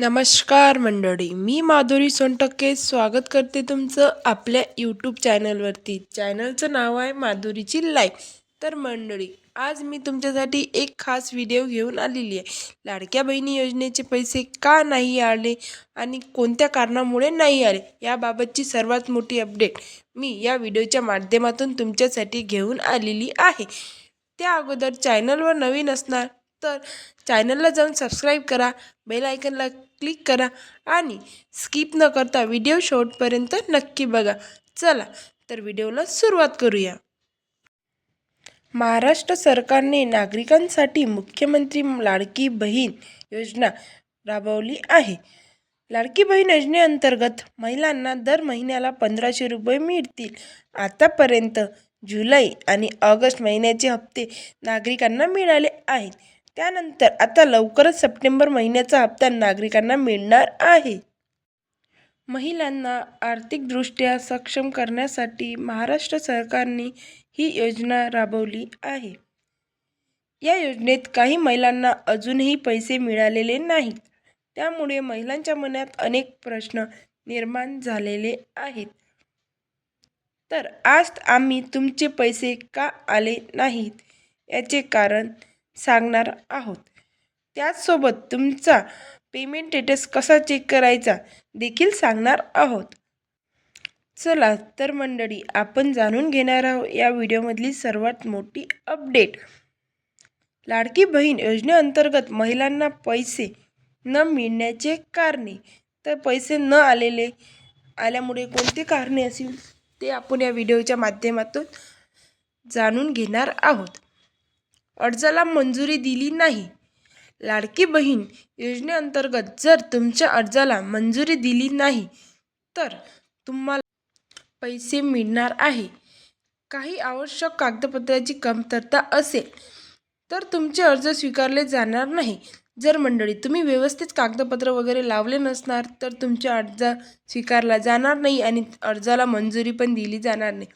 नमस्कार मंडळी मी माधुरी सोनटक्के स्वागत करते तुमचं आपल्या यूट्यूब चॅनलवरती चॅनलचं नाव आहे माधुरीची लाईफ तर मंडळी आज मी तुमच्यासाठी एक खास व्हिडिओ घेऊन आलेली आहे. लाडक्या बहिणी योजनेचे पैसे का नाही आले आणि कोणत्या कारणामुळे नाही आले याबाबतची सर्वात मोठी अपडेट मी या व्हिडिओच्या माध्यमातून तुमच्यासाठी घेऊन आलेली आहे. त्या अगोदर चॅनलवर नवीन असणार तर चॅनलला जाऊन सबस्क्राईब करा बेल आयकनला क्लिक करा आणि स्किप न करता व्हिडिओ शेवटपर्यंत नक्की बघा. चला तर व्हिडिओला सुरुवात करूया. महाराष्ट्र सरकारने नागरिकांसाठी मुख्यमंत्री लाडकी बहीण योजना राबवली आहे. लाडकी बहीण योजनेअंतर्गत महिलांना दर महिन्याला पंधराशे रुपये मिळतील. आतापर्यंत जुलै आणि ऑगस्ट महिन्याचे हप्ते नागरिकांना मिळाले आहेत. त्यानंतर आता लवकरच सप्टेंबर महिन्याचा हप्ता नागरिकांना मिळणार आहे. महिलांना आर्थिकदृष्ट्या सक्षम करण्यासाठी महाराष्ट्र सरकारने ही योजना राबवली आहे. या योजनेत काही महिलांना अजूनही पैसे मिळालेले नाहीत. त्यामुळे महिलांच्या मनात अनेक प्रश्न निर्माण झालेले आहेत. तर आज आम्ही तुमचे पैसे का आले नाहीत? याचे कारण सांगणार आहोत. त्याचसोबत तुमचा पेमेंट स्टेटस कसा चेक करायचा देखील सांगणार आहोत. चला तर मंडळी आपण जाणून घेणार आहोत या व्हिडिओमधली सर्वात मोठी अपडेट लाडकी बहीण योजनेअंतर्गत महिलांना पैसे न मिळण्याचे कारणे. तर पैसे न आलेले आल्यामुळे कोणते कारणे असतील ते आपण या व्हिडिओच्या माध्यमातून जाणून घेणार आहोत. अर्जाला मंजुरी दिली नाही. लाडकी बहीण योजनेअंतर्गत जर तुमच्या अर्जाला मंजुरी दिली नाही तर तुम्हाला पैसे मिळणार आहे. काही आवश्यक कागदपत्राची कमतरता असेल तर तुमचे अर्ज स्वीकारले जाणार नाही. जर मंडळी तुम्ही व्यवस्थित कागदपत्र वगैरे लावले नसणार तर तुमच्या अर्ज स्वीकारला जाणार नाही आणि अर्जाला मंजुरी पण दिली जाणार नाही.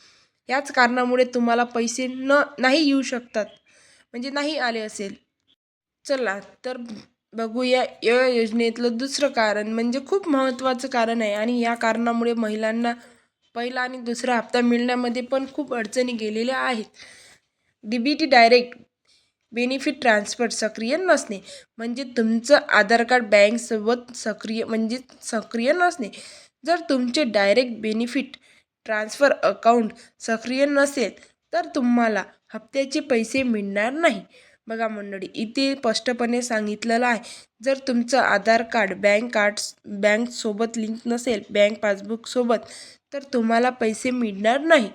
याच कारणामुळे तुम्हाला पैसे न नाही येऊ शकतात. म्हणजे नाही आले असेल. चला तर बघूया या योजनेतलं दुसरं कारण. म्हणजे खूप महत्त्वाचं कारण आहे आणि या कारणामुळे महिलांना पहिला आणि दुसरा हप्ता मिळण्यामध्ये पण खूप अडचणी गेलेल्या आहेत. D B T direct benefit transfer सक्रिय नसणे. म्हणजे तुमचं आधार कार्ड बँकसोबत सक्रिय म्हणजे सक्रिय नसणे. जर तुमचे डायरेक्ट बेनिफिट ट्रान्सफर अकाउंट सक्रिय नसेल तर तुम्हाला हप्त्याचे पैसे मिळणार नाही. बघा मंडळी इथे स्पष्टपणे सांगितलेलं आहे. जर तुमचं आधार कार्ड बँक कार्ड बँकसोबत लिंक नसेल बँक पासबुकसोबत तर तुम्हाला पैसे मिळणार नाही.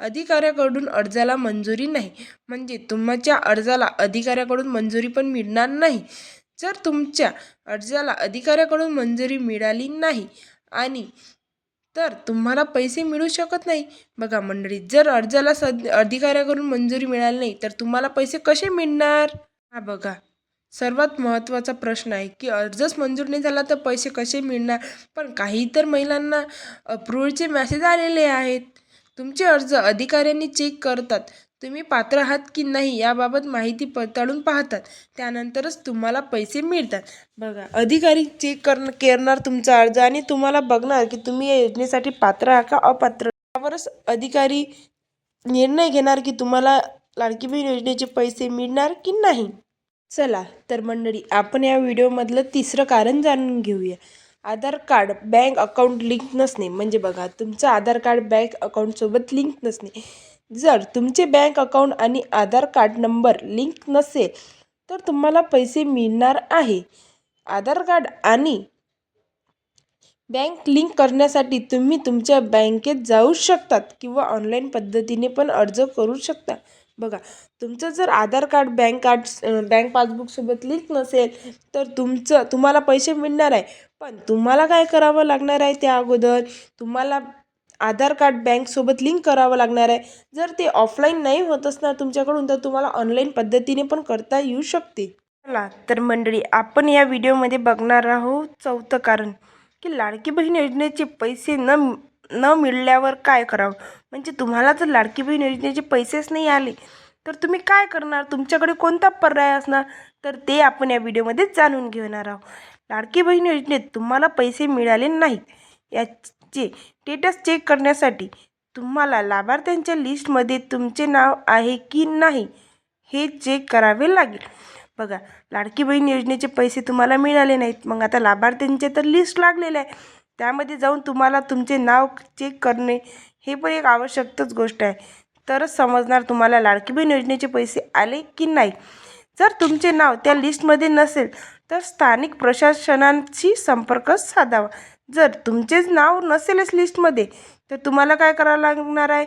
अधिकाऱ्याकडून अर्जाला मंजुरी नाही. म्हणजे तुमच्या अर्जाला अधिकाऱ्याकडून मंजुरी पण मिळणार नाही. जर तुमच्या अर्जाला अधिकाऱ्याकडून मंजुरी मिळाली नाही आणि तर तुम्हाला पैसे मिळू शकत नाही. बघा मंडळी जर अर्जाला सद अधिकाऱ्याकडून मंजुरी मिळाली नाही तर तुम्हाला पैसे कसे मिळणार? हा बघा सर्वात महत्त्वाचा प्रश्न आहे की अर्जच मंजूर नाही झाला तर पैसे कसे मिळणार? पण काही तर महिलांना अप्रूवलचे मॅसेज आलेले आहेत. तुमचे अर्ज अधिकाऱ्यांनी चेक करतात. तुम्ही पात्र आहात की नाही याबाबत माहिती पडताळून पाहतात. त्यानंतरच तुम्हाला पैसे मिळतात. बघा अधिकारी चेक कर करणार तुमचा अर्ज आणि तुम्हाला बघणार की तुम्ही या योजनेसाठी पात्र आहात का अपात्र? त्यावरच अधिकारी निर्णय घेणार की तुम्हाला लाडकी बहीण योजनेचे पैसे मिळणार की नाही. चला तर मंडळी आपण या व्हिडिओमधलं तिसरं कारण जाणून घेऊया. Aadhaar card bank account link नसणे. म्हणजे बघा तुमचं आधार कार्ड बँक अकाउंटसोबत लिंक नसणे. जर तुमचे बँक अकाउंट आणि आधार कार्ड नंबर लिंक नसेल तर तुम्हाला पैसे मिळणार आहे. आधार कार्ड आणि बँक लिंक करण्यासाठी तुम्ही तुमच्या बँकेत जाऊ शकतात किंवा ऑनलाईन पद्धतीने पण अर्ज करू शकता. बघा तुमचं जर Aadhaar card bank card bank पासबुकसोबत link नसेल तर तुमचं तुम्हाला पैसे मिळणार आहे. पण तुम्हाला काय करावं लागणार आहे त्या अगोदर? तुम्हाला आधार कार्ड बँकसोबत लिंक करावं लागणार आहे. जर ते ऑफलाईन नाही होत असणार तुमच्याकडून तर तुम्हाला ऑनलाईन पद्धतीने पण करता येऊ शकते. चला तर मंडळी आपण या व्हिडिओमध्ये बघणार आहोत चौथं कारण की लाडकी बहीण योजनेचे पैसे न न मिळाल्यावर काय करावं? म्हणजे तुम्हाला जर लाडकी बहीण योजनेचे पैसेच नाही आले तर तुम्ही काय करणार? तुमच्याकडे कोणता पर्याय असणार? तर ते आपण या व्हिडिओमध्ये जाणून घेणार आहोत. लाडकी बहीण योजनेत तुम्हाला पैसे मिळाले नाहीत. चे स्टेटस चेक करण्यासाठी तुम्हाला लाभार्थ्यांच्या लिस्टमध्ये तुमचे नाव आहे की नाही हे चेक करावे लागेल. बघा लाडकी बहीण योजनेचे पैसे तुम्हाला मिळाले नाहीत. मग आता लाभार्थ्यांचे तर लिस्ट लागलेलं आहे. त्यामध्ये जाऊन तुम्हाला तुमचे नाव चेक करणे हे पण एक आवश्यकच गोष्ट आहे. तरच समजणार तुम्हाला लाडकी बहीण योजनेचे पैसे आले की नाही. जर तुमचे नाव त्या लिस्टमध्ये नसेल तर स्थानिक प्रशासनाशी संपर्क साधावा. जर तुमचेच नाव नसेलच लिस्टमध्ये तर तुम्हाला काय करावं लागणार आहे?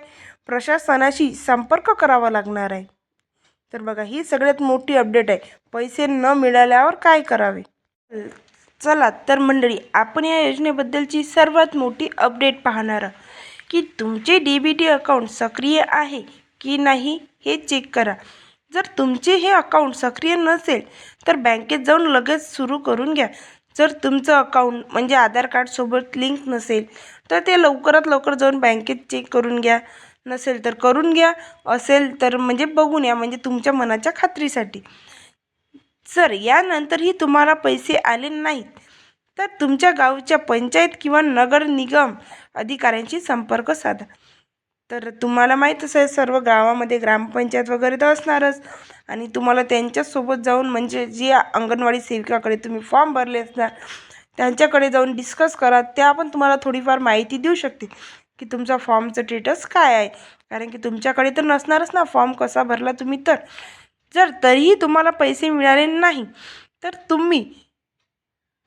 प्रशासनाशी संपर्क करावा लागणार आहे. तर बघा ही सगळ्यात मोठी अपडेट आहे. पैसे न मिळाल्यावर काय करावे? चला तर मंडळी आपण या योजनेबद्दलची सर्वात मोठी अपडेट पाहणार की तुमचे डी बी टी अकाउंट सक्रिय आहे की नाही हे चेक करा. जर तुमचे हे अकाउंट सक्रिय नसेल तर बँकेत जाऊन लगेच सुरू करून घ्या. जर तुमचं अकाउंट म्हणजे आधार कार्डसोबत लिंक नसेल तर ते लवकरात लवकर जाऊन बँकेत चेक करून घ्या. नसेल तर करून घ्या असेल तर म्हणजे बघून या म्हणजे तुमच्या मनाच्या खात्रीसाठी. सर यानंतरही तुम्हाला पैसे आले नाहीत तर तुमच्या गावच्या पंचायत किंवा नगर निगम अधिकाऱ्यांशी संपर्क साधा. तर तुम्हाला माहीतच आहे सर्व गावामध्ये ग्रामपंचायत वगैरे तर असणारच. आणि तुम्हाला त्यांच्यासोबत जाऊन म्हणजे जी अंगणवाडी सेविकाकडे तुम्ही फॉर्म भरले असणार त्यांच्याकडे जाऊन डिस्कस करा. त्या पण तुम्हाला थोडीफार माहिती देऊ शकते की तुमचा फॉर्मचं स्टेटस काय आहे. कारण की तुमच्याकडे तर नसणारच ना फॉर्म कसा भरला तुम्ही तर. जर तरीही तुम्हाला पैसे मिळाले नाही तर तुम्ही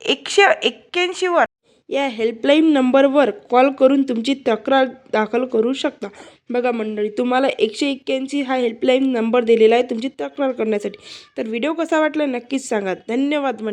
एकशे एक्क्याऐंशीवर या हेल्पलाईन नंबरवर कॉल करून तुमची तक्रार दाखल करू शकता. बघा मंडळी तुम्हाला एकशे एक्क्याऐंशी हा हेल्पलाईन नंबर दिलेला आहे तुमची तक्रार करण्यासाठी. तर व्हिडिओ कसा वाटला नक्कीच सांगा. धन्यवाद मंडळी.